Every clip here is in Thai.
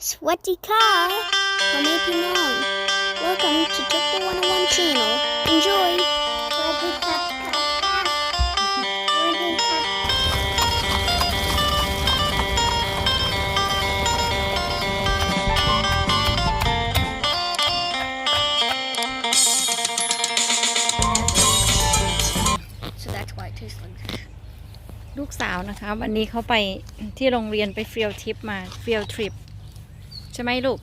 Sweaty car. How may be known? Welcome to Took the 101 channel. Enjoy. Sweaty car. Sweaty car. So that's why it tastes like this. ลูกสาวนะคะ วันนี้เขาไปที่โรงเรียนไปฟิลทริปมาฟิลทริป So Milo,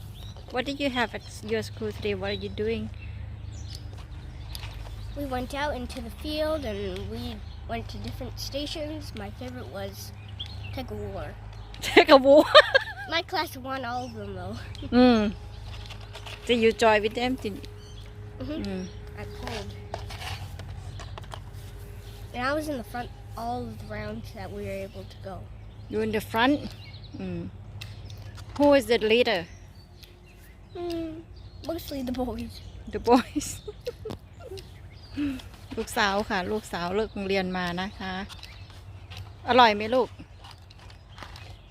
what did you have at your school today? What are you doing? We went out into the field and we went to different stations. My favorite was tug of war. Tug of war. My class won all of them though. Mm. Did you join with them? Did you? Mm-hmm. Mm. I pulled. And I was in the front all of the rounds that we were able to go. You were in the front? Mm. Who is the leader Hmm, mostly the boys. The boys ลูกสาวค่ะ ลูกสาวเลิกโรงเรียนมานะคะ อร่อยไหมลูก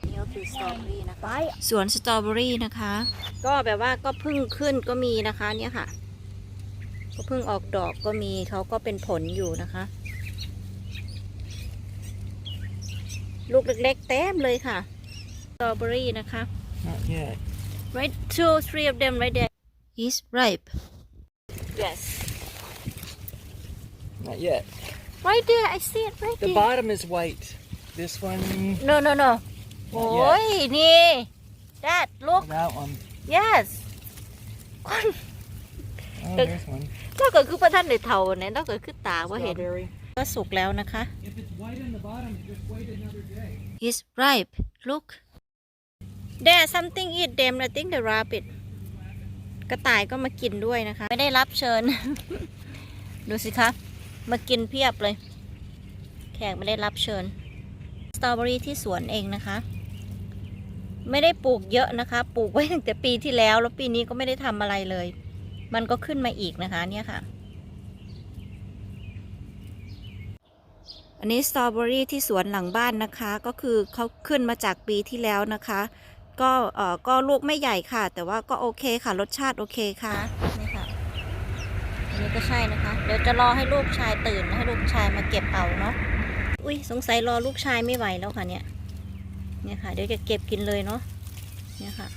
นี่ก็คือสตรอเบอรี่นะคะ Buy สวนสตรอเบอรี่นะคะ ก็แบบว่าก็เพิ่งขึ้นก็มีนะคะเนี่ยค่ะ ก็เพิ่งออกดอกก็มีเขาก็เป็นผลอยู่นะคะ ลูกเล็กๆเต็มเลยค่ะสตรอเบอรี่นะคะ Not yet. right two three of them right there is ripe yes Not yet. right there I see it right The there bottom is white. This one, no no no โอ้ยนี่ that look that one. yes Oh, The- there's one. ถ้าเกิดคือประท่านในเท่าเนี่ยถ้าเกิดคือตาว่าเห็น Strawberry. ก็สุกแล้วนะคะ If it's white in the bottom, just wait another day. is ripe look There something eat them I think the rabbit กระต่ายก็มากินด้วยนะคะ ไม่ได้รับเชิญ ดูสิคะมากินเพียบเลย แขกไม่ได้รับเชิญสตรอเบอรี่ที่สวนเองนะคะ ไม่ได้ปลูกเยอะนะคะ ปลูกไว้ตั้งแต่ปีที่แล้ว แล้วปีนี้ก็ไม่ได้ทำอะไรเลย มันก็ขึ้นมาอีกนะคะ เนี่ยค่ะ อันนี้สตรอเบอรี่ที่สวนหลังบ้านนะคะ ก็คือเขาขึ้นมาจากปีที่แล้วนะคะ ก็เอ่อก็ลูกไม่ใหญ่ค่ะ แต่ว่าก็โอเคค่ะ รสชาติโอเคค่ะ นี่ค่ะ อันนี้ก็ใช่นะคะ เดี๋ยวจะรอให้ลูกชายตื่น ให้ลูกชายมาเก็บเอาเนาะ อุ้ยสงสัยรอลูกชายไม่ไหวแล้วค่ะเนี่ย เนี่ยค่ะ เดี๋ยวจะเก็บกินเลยเนาะ เนี่ยค่ะ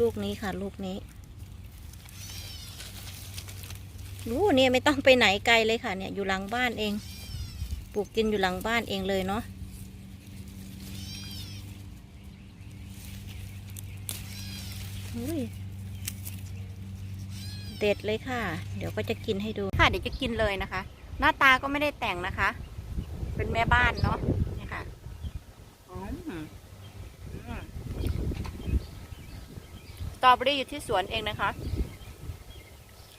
ลูกนี้ค่ะ ลูกนี้รู้เนี่ยไม่ต้องไปไหนไกลเลยค่ะเนี่ยอยู่หลังบ้านเอง ปลูกกินอยู่หลังบ้านเองเลยเนาะอุ้ย เด็ดเลยค่ะ เดี๋ยวก็จะกินให้ดูค่ะเดี๋ยวจะกินเลยนะคะ หน้าตาก็ไม่ได้แต่งนะคะ เป็นแม่บ้านเนาะนี่ค่ะสตรอเบอรี่อยู่ที่สวนเองนะคะ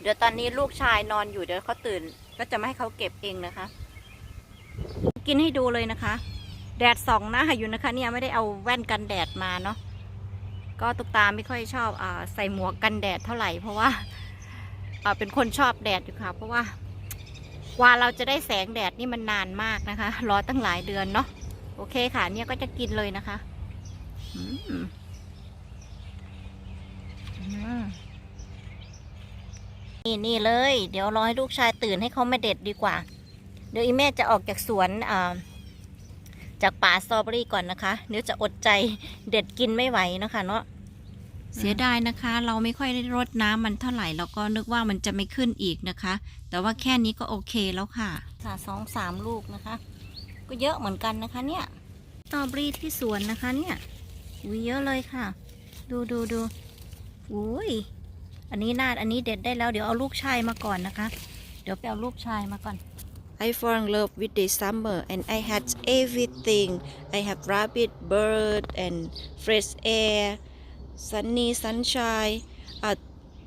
เดี๋ยวตอนนี้ลูกชายนอนอยู่เดี๋ยวเขาตื่น ก็จะไม่ให้เขาเก็บเองนะคะ กินให้ดูเลยนะคะ แดดส่องหน้าอยู่นะคะ เนี่ยไม่ได้เอาแว่นกันแดดมาเนาะก็ตุกตาไม่ค่อยชอบอใส่หมวกกันแดดเท่าไหร่เพราะว่า เป็นคนชอบแดดอยู่ค่ะ เพราะว่ากว่าเราจะได้แสงแดดนี่มันนานมากนะคะ รอตั้งหลายเดือนเนาะโอเคค่ะ เนี่ยก็จะกินเลยนะคะนี่นี่เลย เดี๋ยวรอให้ลูกชายตื่นให้เขามาเด็ดดีกว่า เดี๋ยวอีแม่จะออกจากสวนจากป่าสตรอเบอรี่ก่อนนะคะ เดี๋ยวจะอดใจเด็ดกินไม่ไหวนะคะเนาะ เสียดายนะคะ เราไม่ค่อยได้รดน้ำมันเท่าไหร่แล้วก็นึกว่ามันจะไม่ขึ้นอีกนะคะ แต่ว่าแค่นี้ก็โอเคแล้วค่ะ ค่ะสองสามลูกนะคะ ก็เยอะเหมือนกันนะคะเนี่ยสตรอเบอรี่ที่สวนนะคะเนี่ยอุ้ยเยอะเลยค่ะ ดูดูดูอุ้ยอันนี้นาดอันนี้เด็ดได้แล้วเดี๋ยวเอาลูกชายมาก่อนนะคะ เดี๋ยวไปเอาลูกชายมาก่อน I fall in love with the summer and I had everything I have rabbit bird and fresh air sunny sunshine อะ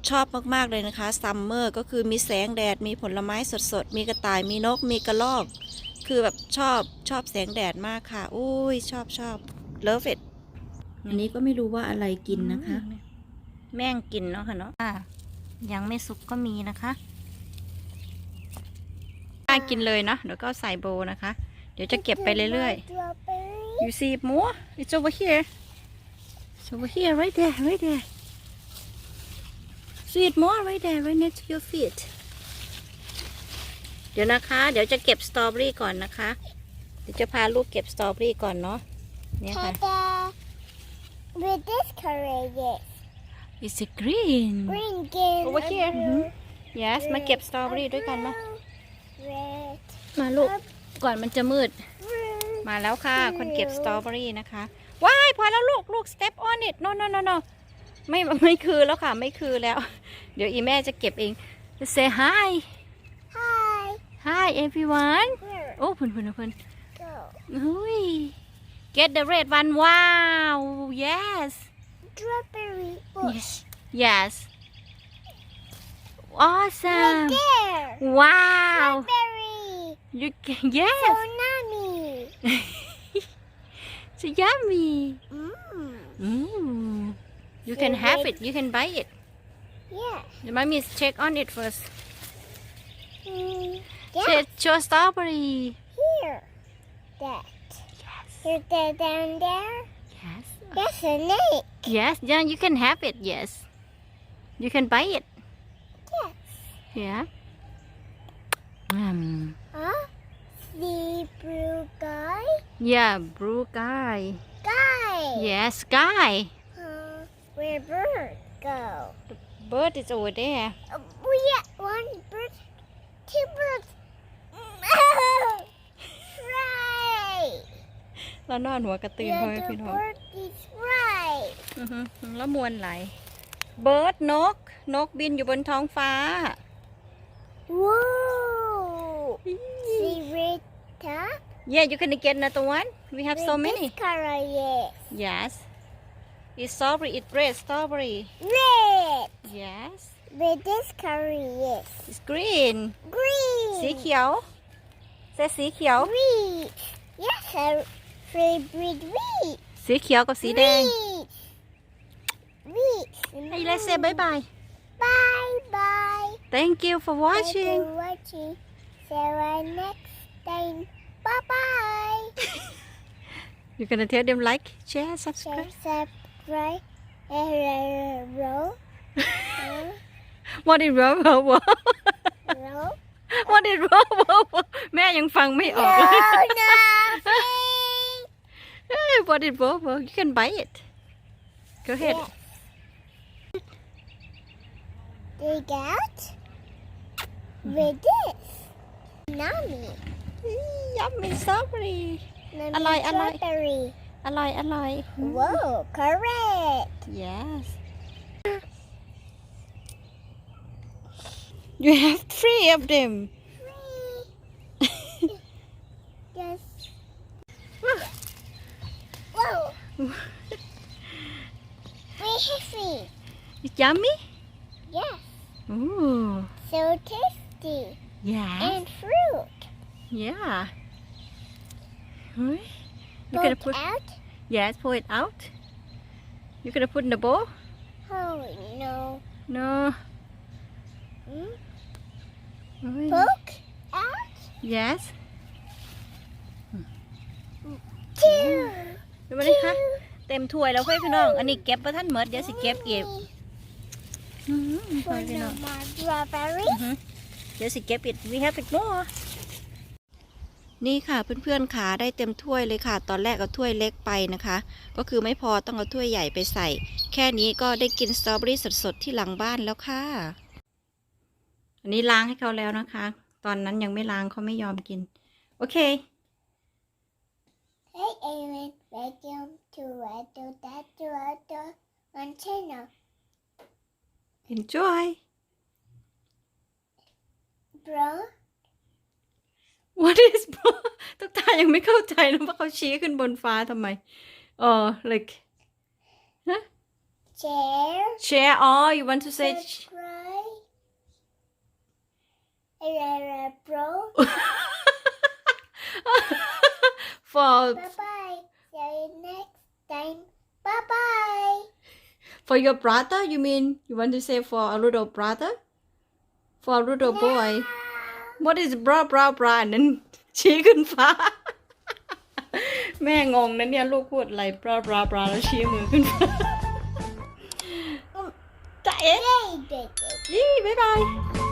ชอบมาก ๆ เลยนะคะซัมเมอร์ก็คือมีแสงแดดมีผลไม้สดๆ มีกระต่ายมีนกมีกระรอก คือแบบชอบชอบแสงแดดมากค่ะ อุ้ยชอบชอบ love it อันนี้ก็ไม่รู้ว่าอะไรกินนะคะ แม่งกินเนาะค่ะเนาะอะยังไม่สุกก็มีนะคะป้ากินเลยเนาะเดี๋ยวก็ใส่โบว์นะคะ เดี๋ยวจะเก็บไปเรื่อยๆ Strawberry. you see more it's over here So over here, right there, right there. See it more right there, right next to your feet. เดี๋ยวนะคะ เดี๋ยวจะเก็บสตรอเบอรี่ก่อนนะคะ เดี๋ยวจะพาลูกเก็บสตรอเบอรี่ก่อนเนาะ เนี่ยค่ะ Ta-da! With this color, yes. It's a green Green, green. Over here. Yes มาเก็บสตรอเบอรี่ด้วยกันมา Red. มาลูก ก่อนมันจะมืด Red. มาแล้วค่ะ คนเก็บสตรอเบอรี่นะคะ ว้ายพอแล้วลูกลูก step on it no no no no ไม่ไม่คือแล้วค่ะไม่คือแล้ว เดี๋ยวอีแม่จะเก็บเอง say hi Hi. hi everyone Where? โอ้พุ่นพุ่นพุ่น Go. อุ้ย get the red one wow yes Strawberry bush. yes yes Right awesome there. wow Strawberry. you can yes So yummy. So yummy Mmm. mm. you can have it you can buy it Yeah. The mommy is check on it first. Mm. Yeah. Show, show strawberry. Here. That. Here's that down there. Yes. That's a snake. Yes, yeah, you can have it. Yes. You can buy it. Yes. Yeah. Um. Huh? The blue guy? Yeah, blue guy. Guy. Yes, sky. Uh, where bird go? Bird is over there. Uh, we got one bird, two birds. right. แล้วนอนหัวกระตือนพ่อแม่ Yeah, พี่ the น้อง bird is right. อือฮึแล้วมวนไหล Bird นก นกบินอยู่บนท้องฟ้า Whoa. Yeah, you can get another one. We have so With many. This color, yes. Yes. It's strawberry. It's red strawberry. Red. Yes. With this color, yes. It's green. Green. สีเขียวเส้สีเขียว Red. Yes, I red, red, red. สีเขียวกับสีแดง Red. ให้เลเซ่บายบาย Bye bye. Thank you for Thank watching you for watching. See you next time. Bye bye. You gonna tell them like share Share, subscribe subscribe, and roll, What is wrong wrong wrong roll. What is wrong wrong wrong แม่ยังฟังไม่ออกเลย No, nothing. Hey, What is wrong wrong You can buy it Go ahead Yes. Dig out with this. Nummy. Yummy strawberry Nummy Alloy, alloy. strawberry. อร่อยอร่อย Whoa, correct. Yes You have three of them Yes. Whoa. We heavy. It's yummy Yes. Ooh So tasty. Yes And fruit. Yeah. Huh? You gonna Put put out? yes, pull it out. You gonna put in the bowl? Oh no. No. Hmm? Oi. Poke out? Yes. Two. ดูมาดิคะเต็มถ้วยแล้วเพื่อนพี่น้อง อันนี้เก็บประท่านเมดเดี๋ยวสิเก็บอีกอื้อหือเพื่ For อนพี่น้ no อง more strawberry. อือหือเดี๋ยวสิเก็บอีก we have it more นี่ค่ะเพื่อนๆขาได้เต็มถ้วยเลยค่ะ ตอนแรกเอาถ้วยเล็กไปนะคะ ก็คือไม่พอต้องเอาถ้วยใหญ่ไปใส่ แค่นี้ก็ได้กินสตรอเบอรี่สดๆที่หลังบ้านแล้วค่ะ อันนี้ล้างให้เขาแล้วนะคะ ตอนนั้นยังไม่ล้างเขาไม่ยอมกิน โอเค Hey, Aaron. Welcome to Ado Dado Ado on channel. enjoy Bro, what is ตุ๊กตายังไม่เข้าใจนะว่าเขาชี้ขึ้นบนฟ้าทำไมเออ like chair, share all you want to say subscribe. Hey, Aaron, bro. for Bye bye. See you next time. Bye bye. for your brother you mean you want to say for a little brother for a little boy what is bra bra bra นั้นชี้ขึ้นฟ้า แม่งงนะเนี่ย ลูกพูดอะไร bra bra bra แล้วชี้มือขึ้นฟ้าจ่าเอ๊ยี่บ๊ายบาย